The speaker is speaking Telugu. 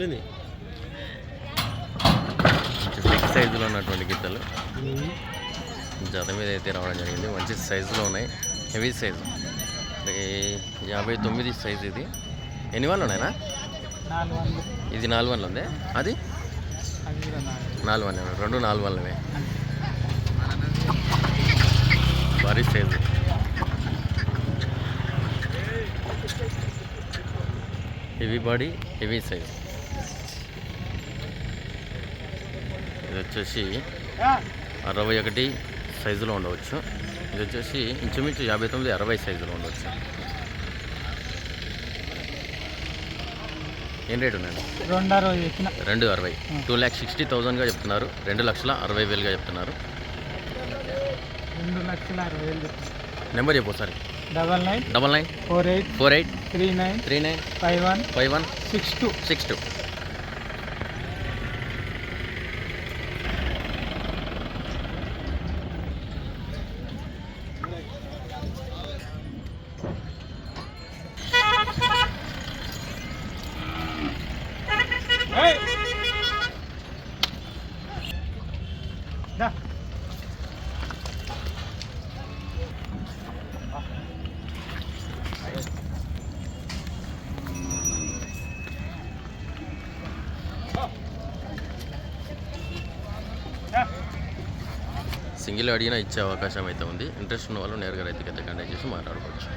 చెప్పింది బిగ్ సైజులో ఉన్నటువంటి గిత్తలు. జత మీద అయితే రావడం జరిగింది. మంచి సైజులో ఉన్నాయి. హెవీ సైజు అంటే యాభై తొమ్మిది సైజు ఇది. ఎన్ని వాళ్ళు ఉన్నాయనా ఇది నాలుగు వందలు ఉంది? అది? నాలుగు. వందలు రెండు నాలుగు వందలవే భారీ size heavy body heavy size ఇది వచ్చేసి అరవై ఒకటి సైజులో ఉండవచ్చు. ఇది వచ్చేసి ఇంచుమించు యాభై తొమ్మిది అరవై సైజులో ఉండవచ్చు. ఏం రేట్ ఉందండి రెండు అరవై రెండు అరవై. టూ ల్యాక్ సిక్స్టీ థౌజండ్గా చెప్తున్నారు. రెండు లక్షల అరవై వేలుగా చెప్తున్నారు. రెండు లక్షల అరవై వేలు నెంబర్ చెప్పు ఒకసారి. Double nine double nine four eight four eight three nine three nine five one five one six two. Six two. Single అడిగినా ఇచ్చే అవకాశం అయితే ఉంది. ఇంట్రెస్ట్ ఉన్న వాళ్ళు నేరుగా రైతుకి అయితే కంటాక్ట్ చేసి మాట్లాడుకోవచ్చు.